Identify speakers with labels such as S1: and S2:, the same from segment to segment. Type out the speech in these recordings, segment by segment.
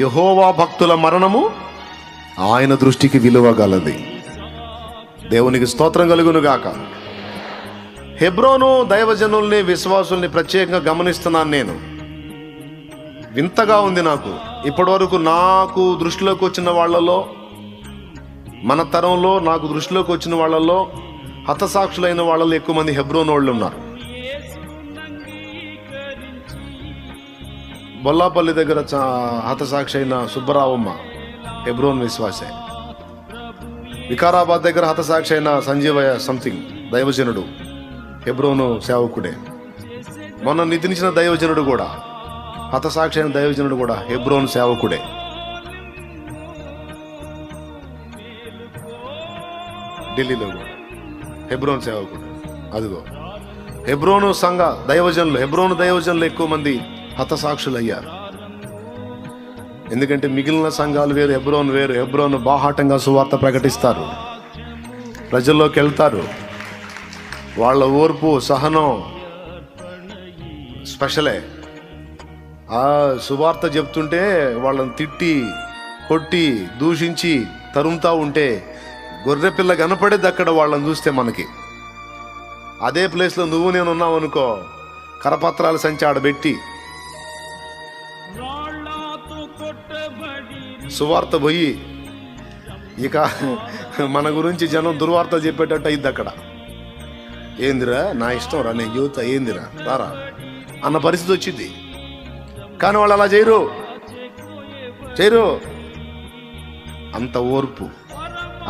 S1: యహోవా భక్తుల మరణము ఆయన దృష్టికి విలువ గలది. దేవునికి స్తోత్రం కలుగును గాక. హెబ్రోను దైవజనుల్ని విశ్వాసుల్ని ప్రత్యేకంగా గమనిస్తున్నాను నేను. వింతగా ఉంది నాకు. ఇప్పటివరకు నాకు దృష్టిలోకి వచ్చిన వాళ్ళలో మన తరంలో నాకు దృష్టిలోకి వచ్చిన వాళ్ళలో హతసాక్షులైన వాళ్ళలో ఎక్కువ మంది హెబ్రోన్ వాళ్ళు ఉన్నారు. బొల్లాపల్లి దగ్గర చా- హతసాక్షి అయిన సుబ్బరావమ్మ హెబ్రోన్ విశ్వాసే. వికారాబాద్ దగ్గర హతసాక్షి అయిన సంజీవయ్య సంథింగ్ దైవజనుడు హెబ్రోను సేవకుడే. మొన్న నిద్రించిన దైవజనుడు కూడా హతసాక్షి అయిన దైవజనుడు కూడా హెబ్రోన్ సేవకుడే. ఢిల్లీలో కూడా. హెబ్రోన్ సేవకుడు. అదిగో. హెబ్రోను సంఘ దైవజనులు హెబ్రోను దైవజనులు ఎక్కువ మంది హతసాక్షులు అయ్యారు ఎందుకంటే మిగిలిన సంఘాలు వేరు ఎబ్రోన్ వేరు ఎబ్రోన్ బాహాటంగా సువార్త ప్రకటిస్తారు. ప్రజల్లోకి వెళ్తారు. వాళ్ళ ఓర్పు సహనం స్పెషలే. ఆ సువార్త చెప్తుంటే వాళ్ళని తిట్టి కొట్టి దూషించి తరుముతా ఉంటే గొర్రె పిల్ల కనపడేది అక్కడ వాళ్ళని చూస్తే మనకి. అదే ప్లేస్లో నువ్వు నేను ఉన్నావు అనుకో కరపత్రాల సంచి ఆడబెట్టి సువార్త పోయి ఇక మన గురించి జనం దుర్వార్తలు చెప్పేటట్టు అయింది అక్కడ. ఏందిరా నా ఇష్టం రా నేను యువత ఏందిరా రారా అన్న పరిస్థితి వచ్చింది. కానీ వాళ్ళు అలా చేయరు. చేయరు. అంత ఓర్పు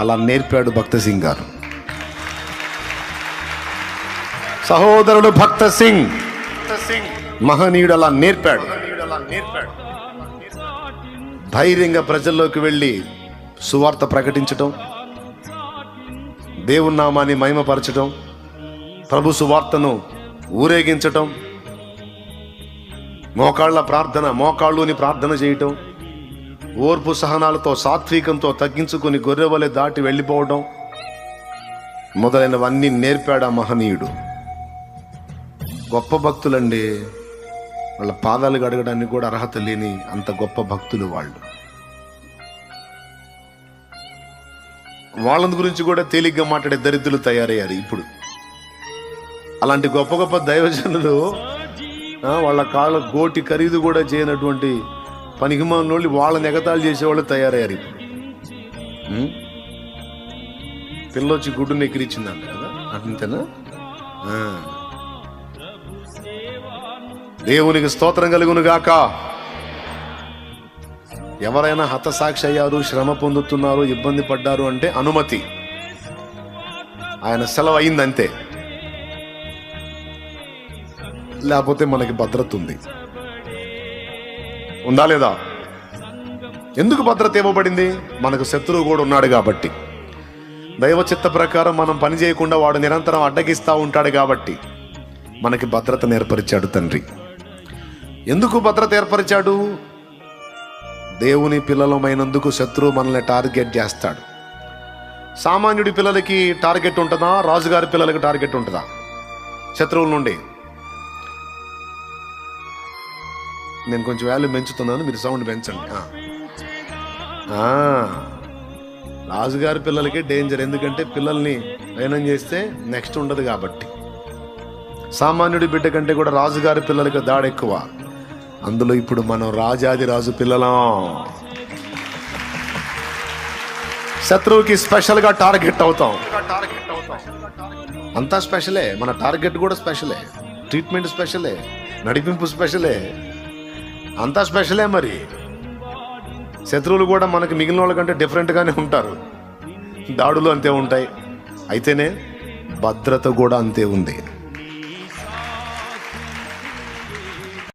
S1: అలా నేర్పాడు భక్త సింగ్ గారు సహోదరుడు భక్త సింగ్ మహనీయుడు అలా నేర్పాడు. ధైర్యంగా ప్రజల్లోకి వెళ్ళి సువార్త ప్రకటించటం దేవుని నామాన్ని మహిమపరచటం ప్రభు సువార్తను ఊరేగించటం మోకాళ్ళ ప్రార్థన మోకాళ్ళుని ప్రార్థన చేయటం ఓర్పు సహనాలతో సాత్వికంతో తగ్గించుకుని గొర్రెవలె దాటి వెళ్ళిపోవడం మొదలైనవన్నీ నేర్పాడా మహనీయుడు. గొప్ప భక్తులండి. వాళ్ళ పాదాలు గడగడానికి కూడా అర్హత లేని అంత గొప్ప భక్తులు వాళ్ళు. వాళ్ళ గురించి కూడా తేలిగ్గా మాట్లాడే దరిద్రులు తయారయ్యారు ఇప్పుడు. అలాంటి గొప్ప గొప్ప దైవజనులు వాళ్ళ కాళ్ళ గోటి ఖరీదు కూడా చేయనటువంటి పనికిమాలినోళ్ళు వాళ్ళని ఎగతాళి చేసేవాళ్ళు తయారయ్యారు ఇప్పుడు. పిల్లొచ్చి గుడ్డు నెక్కిరిచ్చిందంట కదా? అంతేనా? దేవునికి స్తోత్రం కలుగునుగాక. ఎవరైనా హతసాక్షి అయ్యారు శ్రమ పొందుతున్నారు ఇబ్బంది పడ్డారు అంటే అనుమతి. ఆయన సెలవు అయింది అంతే లేకపోతే మనకి భద్రత ఉంది. ఉందా లేదా? ఎందుకు భద్రత ఇవ్వబడింది? మనకు శత్రువు కూడా ఉన్నాడు కాబట్టి. దైవ చిత్త ప్రకారం మనం పని చేయకుండా వాడు నిరంతరం అడ్డగిస్తూ ఉంటాడు కాబట్టి. మనకి భద్రతను ఏర్పరిచాడు తండ్రి. ఎందుకు భద్రత ఏర్పరిచాడు? దేవుని పిల్లలమైనందుకు శత్రువు మనల్ని టార్గెట్ చేస్తాడు. సామాన్యుడి పిల్లలకి టార్గెట్ ఉంటుందా? రాజుగారి పిల్లలకి టార్గెట్ ఉంటుందా? శత్రువుల నుండి. నేను కొంచెం వాల్యూ పెంచుతున్నాను మీరు సౌండ్ పెంచండి. రాజుగారి పిల్లలకి డేంజర్ ఎందుకంటే పిల్లల్ని నయనం చేస్తే నెక్స్ట్ ఉండదు కాబట్టి. సామాన్యుడి బిడ్డ కంటే కూడా రాజుగారి పిల్లలకి దాడి ఎక్కువ. అందులో ఇప్పుడు మనం రాజాది రాజు పిల్లలం. శత్రువుకి స్పెషల్గా టార్గెట్ అవుతాం. అంతా స్పెషలే. మన టార్గెట్ కూడా స్పెషలే. ట్రీట్మెంట్ స్పెషలే. నడిపింపు స్పెషలే. అంతా స్పెషలే మరి. శత్రువులు కూడా మనకి మిగిలిన వాళ్ళకంటే డిఫరెంట్గానే ఉంటారు. దాడులు అంతే ఉంటాయి. అయితేనే భద్రత కూడా అంతే ఉంది.